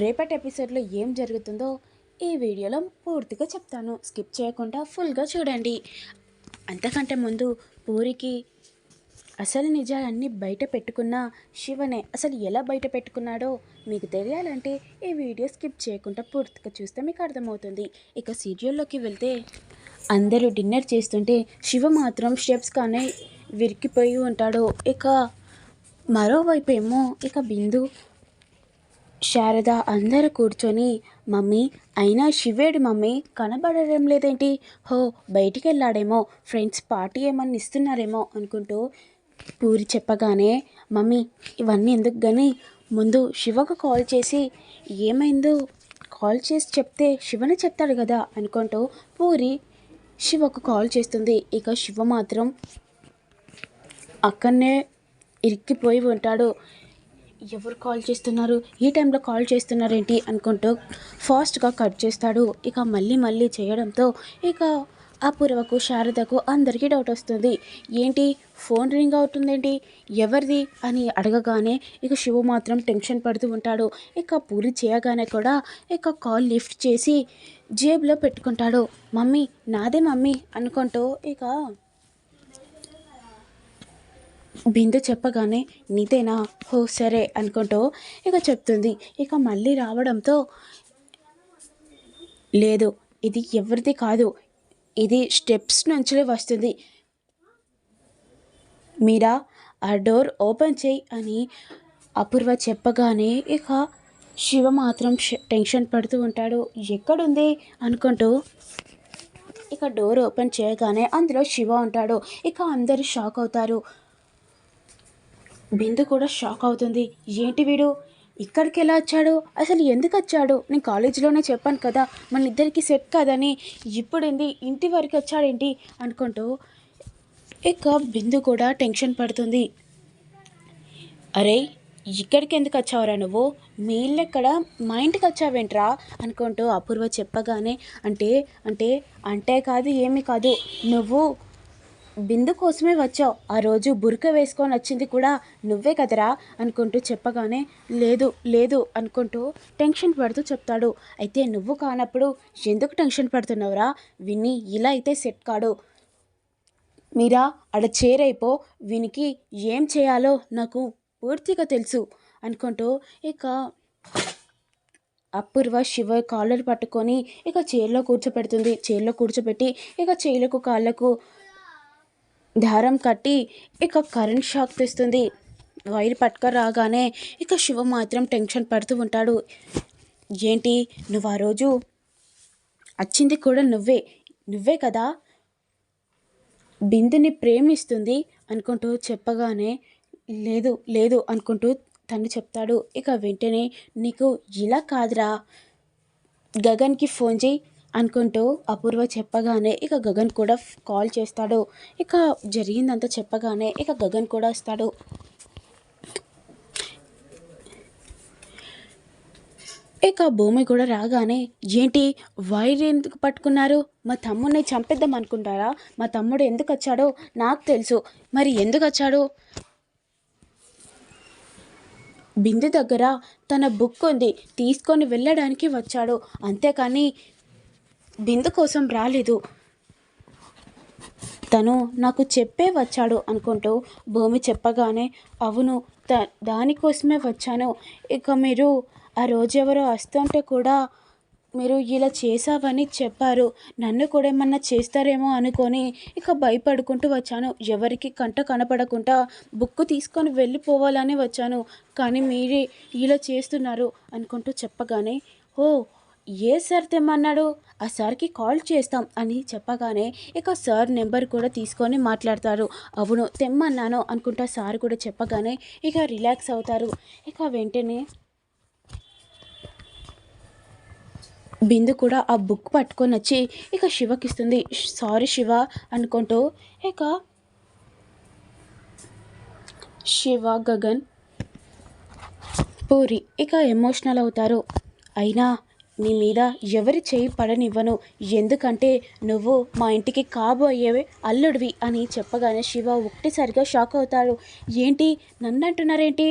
రేపటి ఎపిసోడ్లో ఏం జరుగుతుందో ఈ వీడియోలో పూర్తిగా చెప్తాను. స్కిప్ చేయకుండా ఫుల్గా చూడండి. అంతకంటే ముందు పూరికి అసలు నిజాలన్నీ బయట పెట్టుకున్న శివనే అసలు ఎలా బయట పెట్టుకున్నాడో మీకు తెలియాలంటే ఈ వీడియో స్కిప్ చేయకుండా పూర్తిగా చూస్తే మీకు అర్థమవుతుంది. ఇక సీరియల్లోకి వెళ్తే అందరూ డిన్నర్ చేస్తుంటే శివ మాత్రం షెఫ్స్ కానీ విరికిపోయి ఉంటాడు. ఇక మరోవైపు ఏమో ఇక బిందు శారద అందరూ కూర్చొని మమ్మీ అయినా శివేడు మమ్మీ కనబడడం లేదేంటి? హో బయటికి వెళ్ళాడేమో ఫ్రెండ్స్ పార్టీ ఏమన్నా ఇస్తున్నారేమో అనుకుంటూ పూరి చెప్పగానే మమ్మీ ఇవన్నీ ఎందుకు కానీ ముందు శివకు కాల్ చేసి ఏమైందో కాల్ చేసి చెప్తే శివనే చెప్తాడు కదా అనుకుంటూ పూరి శివకు కాల్ చేస్తుంది. ఇక శివ మాత్రం అక్కడనే ఇరిక్కిపోయి ఉంటాడు. ఎవరు కాల్ చేస్తున్నారు? ఈ టైంలో కాల్ చేస్తున్నారేంటి అనుకుంటూ ఫాస్ట్గా కట్ చేస్తాడు. ఇక మళ్ళీ మళ్ళీ చేయడంతో ఇక అపూర్వకు శారదకు అందరికీ డౌట్ వస్తుంది. ఏంటి? ఫోన్ రింగ్ అవుతుందేంటి? ఎవరిది? అని అడగగానే ఇక శివ మాత్రం టెన్షన్ పడుతూ ఉంటాడు. ఇక పూరి చేయగానే కూడా ఇక కాల్ లిఫ్ట్ చేసి జేబులో పెట్టుకుంటాడు. మమ్మీ నాదే మమ్మీ అనుకుంటూ ఇక బిందు చెప్పగానే నీదేనా హో సరే అనుకుంటూ ఇక చెప్తుంది. ఇక మళ్ళీ రావడంతో లేదు ఇది ఎవరిది కాదు. ఇది స్టెప్స్ నుంచి వస్తుంది. మీరా ఆ డోర్ ఓపెన్ చేయి అని అపూర్వ చెప్పగానే ఇక శివ మాత్రం టెన్షన్ పడుతూ ఉంటాడు. ఎక్కడుంది? అనుకుంటూ ఇక డోర్ ఓపెన్ చేయగానే అందులో శివ ఉంటాడు. ఇక అందరూ షాక్ అవుతారు. బిందు కూడా షాక్ అవుతుంది. ఏంటి వీడు? ఇక్కడికి ఎలా వచ్చాడు? అసలు ఎందుకు వచ్చాడు? నేను కాలేజీలోనే చెప్పాను కదా మన ఇద్దరికి సెట్ కాదని. ఇప్పుడేంది? ఇంటి వరకు వచ్చాడేంటి? అనుకుంటూ ఇక బిందు కూడా టెన్షన్ పడుతుంది. అరే ఇక్కడికి ఎందుకు వచ్చావురా నువ్వు? మీ ఇల్లు ఎక్కడ? మా ఇంటికి వచ్చావేంట్రా? అనుకుంటూ అపూర్వ చెప్పగానే అంటే అంటే అంటే కాదు ఏమీ కాదు. నువ్వు బిందు కోసమే వచ్చావు. ఆ రోజు బురక వేసుకొని వచ్చింది కూడా నువ్వే కదరా అనుకుంటూ చెప్పగానే లేదు లేదు అనుకుంటూ టెన్షన్ పడుతూ చెప్తాడు. అయితే నువ్వు కానప్పుడు ఎందుకు టెన్షన్ పడుతున్నావురా? విని ఇలా అయితే సెట్ కాడు. మీరా అడ చేరైపో. వీనికి ఏం చేయాలో నాకు పూర్తిగా తెలుసు అనుకుంటూ ఇక అపూర్వ శివ కాలర్ పట్టుకొని ఇక చైర్లో కూర్చోపెడుతుంది. చైర్లో కూర్చోబెట్టి ఇక చైర్లకు కాళ్ళకు దారం కట్టి ఇక కరెంట్ షాక్ తెస్తుంది. వైర్ పట్టుక రాగానే ఇక శివ మాత్రం టెన్షన్ పడుతూ ఉంటాడు. ఏంటి? నువ్వు ఆ రోజు వచ్చింది కూడా నువ్వే. నువ్వే కదా? బిందుని ప్రేమిస్తుంది అనుకుంటూ చెప్పగానే లేదు లేదు అనుకుంటూ తను చెప్తాడు. ఇక వెంటనే నీకు ఇలా కాదురా. గగన్కి ఫోన్ చేయి. అనుకుంటూ అపూర్వ చెప్పగానే ఇక గగన్ కూడా కాల్ చేస్తాడు. ఇక జరిగిందంతా చెప్పగానే ఇక గగన్ కూడా వస్తాడు. ఇక భూమి కూడా రాగానే ఏంటి? వైర్ ఎందుకు పట్టుకున్నారు? మా తమ్ముడిని చంపేద్దాం అనుకుంటారా? మా తమ్ముడు ఎందుకు వచ్చాడో నాకు తెలుసు. మరి ఎందుకు వచ్చాడు? బిందు దగ్గర తన బుక్ ఉంది. తీసుకొని వెళ్ళడానికి వచ్చాడు. అంతేకాని బిందు కోసం రాలేదు. తను నాకు చెప్పే వచ్చాడు అనుకుంటూ భూమి చెప్పగానే అవును ద దానికోసమే వచ్చాను. ఇక మీరు ఆ రోజు ఎవరో వస్తుంటే కూడా మీరు ఇలా చేసావని చెప్పారు. నన్ను కూడా ఏమన్నా చేస్తారేమో అనుకొని ఇక భయపడుకుంటూ వచ్చాను. ఎవరికి కంట కనపడకుండా బుక్ తీసుకొని వెళ్ళిపోవాలని వచ్చాను. కానీ మీరే ఇలా చేస్తున్నారు అనుకుంటూ చెప్పగానే ఓ ఏ సార్ తెమ్మన్నాడు? ఆ సార్కి కాల్ చేస్తాం అని చెప్పగానే ఇక సార్ నెంబర్ కూడా తీసుకొని మాట్లాడతారు. అవును తెమ్మన్నాను అనుకుంటా సార్ కూడా చెప్పగానే ఇక రిలాక్స్ అవుతారు. ఇక వెంటనే బిందు కూడా ఆ బుక్ పట్టుకొని వచ్చి ఇక శివకిస్తుంది. సారీ శివ అనుకుంటూ ఇక శివ గగన్ పూరి ఇక ఎమోషనల్ అవుతారు. అయినా నీ మీద ఎవరి చేయి పడనివ్వను. ఎందుకంటే నువ్వు మా ఇంటికి కాబోయేవి అల్లుడివి అని చెప్పగానే శివ ఒకటిసారిగా షాక్ అవుతాడు. ఏంటి? నన్ను అంటున్నారేంటి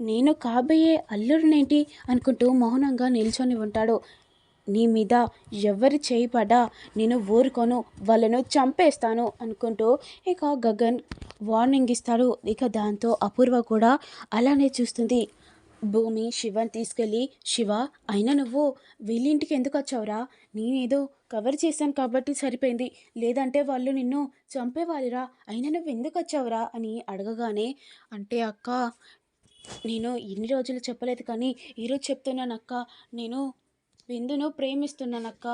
నేను కాబోయే అల్లుడినేంటి? అనుకుంటూ మౌనంగా నిల్చొని ఉంటాడు. నీ మీద ఎవరి చేయి పడ్డా నేను ఊరుకోను వాళ్ళను చంపేస్తాను అనుకుంటూ ఇక గగన్ వార్నింగ్ ఇస్తాడు. ఇక దాంతో అపూర్వ కూడా అలానే చూస్తుంది. భూమి శివని తీసుకెళ్ళి శివ అయినా నువ్వు వీళ్ళింటికి ఎందుకు వచ్చావురా? నేనేదో కవర్ చేశాను కాబట్టి సరిపోయింది. లేదంటే వాళ్ళు నిన్ను చంపేవారురా అయినా నువ్వు ఎందుకు వచ్చావురా అని అడగగానే అంటే అక్క నేను ఎన్ని రోజులు చెప్పలేదు కానీ ఈరోజు చెప్తున్నాను అక్క. నేను బిందును ప్రేమిస్తున్నానక్క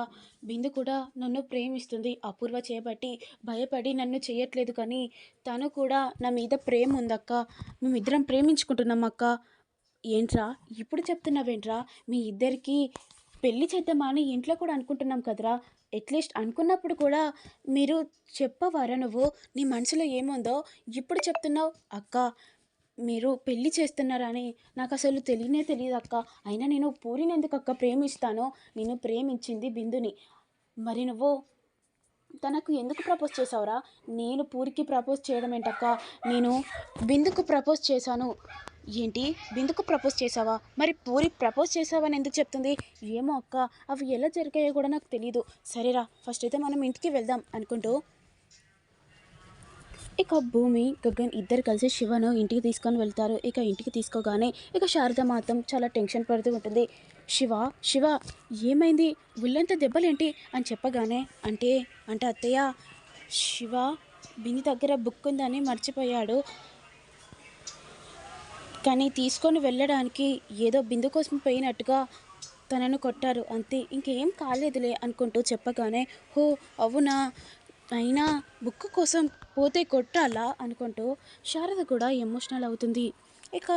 బిందు కూడా నన్ను ప్రేమిస్తుంది. అపూర్వ చేపట్టి భయపడి నన్ను చేయట్లేదు కానీ తను కూడా నా మీద ప్రేమ ఉందక్క. మేమిద్దరం ప్రేమించుకుంటున్నాం అక్క. ఏంట్రా? ఇప్పుడు చెప్తున్నావేంట్రా? మీ ఇద్దరికి పెళ్ళి చేద్దామా అని ఇంట్లో కూడా అనుకుంటున్నాం కదరా. అట్లీస్ట్ అనుకున్నప్పుడు కూడా మీరు చెప్పవారా నువ్వు? నీ మనసులో ఏముందో? ఇప్పుడు చెప్తున్నావు అక్క మీరు పెళ్ళి చేస్తున్నారని నాకు అసలు తెలియనే తెలియదు అక్క. అయినా నేను పూరిని ఎందుకు అక్క ప్రేమిస్తానో? నేను ప్రేమించింది బిందుని. మరి నువ్వు తనకు ఎందుకు ప్రపోజ్ చేసావురా నేను పూరికి ప్రపోజ్ చేయడం ఏంటక్క నేను బిందుకు ప్రపోజ్ చేశాను. ఏంటి? బిందుకు ప్రపోజ్ చేసావా మరి పూరి ప్రపోజ్ చేసావని ఎందుకు చెప్తుంది? ఏమో అక్క అవి ఎలా జరిగాయో కూడా నాకు తెలియదు సరేరా ఫస్ట్ అయితే మనం ఇంటికి వెళ్దాం అనుకుంటూ ఇక భూమి గగన్ ఇద్దరు కలిసి శివను ఇంటికి తీసుకొని వెళ్తారు. ఇక ఇంటికి తీసుకోగానే ఇక శారద మాత్రం చాలా టెన్షన్ పడుతూ ఉంటుంది. శివ శివ ఏమైంది? ఒళ్ళంత దెబ్బలేంటి? అని చెప్పగానే అంటే అంటే అత్తయ్య శివ బింది దగ్గర బుక్ ఉందని మర్చిపోయాడు. కానీ తీసుకొని వెళ్ళడానికి ఏదో బిందు కోసం పోయినట్టుగా తనను కొట్టారు. అంతే. ఇంకేం కాలేదులే అనుకుంటూ చెప్పగానే హో అవునా? అయినా బుక్ కోసం పోతే కొట్టాలా? అనుకుంటూ శారద కూడా ఎమోషనల్ అవుతుంది. ఇక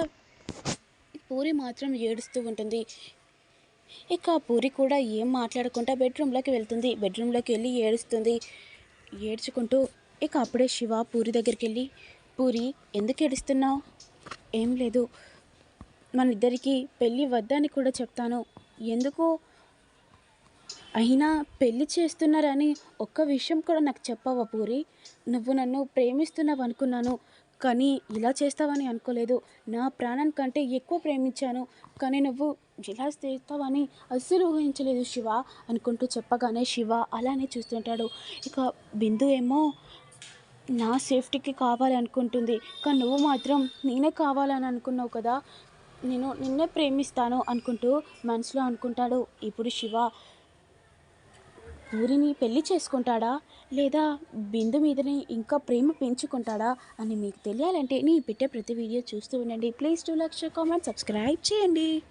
పూరి మాత్రం ఏడుస్తూ ఉంటుంది. ఇక పూరి కూడా ఏం మాట్లాడకుండా బెడ్రూమ్లోకి వెళ్తుంది. బెడ్రూమ్లోకి వెళ్ళి ఏడుస్తుంది. ఏడ్చుకుంటూ ఇక అప్పుడే శివ పూరి దగ్గరికి వెళ్ళి పూరి ఎందుకు ఏడుస్తున్నావు? ఏం లేదు. మన ఇద్దరికి పెళ్ళి వద్దని కూడా చెప్తాను. ఎందుకు? అయినా పెళ్ళి చేస్తున్నారని ఒక్క విషయం కూడా నాకు చెప్పవా పూరి? నువ్వు నన్ను ప్రేమిస్తున్నావు అనుకున్నాను. కానీ ఇలా చేస్తావని అనుకోలేదు. నా ప్రాణం కంటే ఎక్కువ ప్రేమించాను. కానీ నువ్వు ఇలా చేస్తావని అస్సలు ఊహించలేదు శివ అనుకుంటూ చెప్పగానే శివ అలానే చూస్తుంటాడు. ఇక బిందు ఏమో నా సేఫ్టీకి కావాలనుకుంటుంది. కానీ నువ్వు మాత్రం నేనే కావాలని అనుకున్నావు కదా. నేను నిన్నే ప్రేమిస్తాను అనుకుంటూ మనసులో అనుకుంటాడు ఇప్పుడు శివ. ఊరిని పెళ్ళి చేసుకుంటాడా? లేదా బిందు మీదనే ఇంకా ప్రేమ పెంచుకుంటాడా అని మీకు తెలియాలంటే నేను పెట్టే ప్రతి వీడియో చూస్తూ ఉండండి. Please two lakh comment subscribe చేయండి.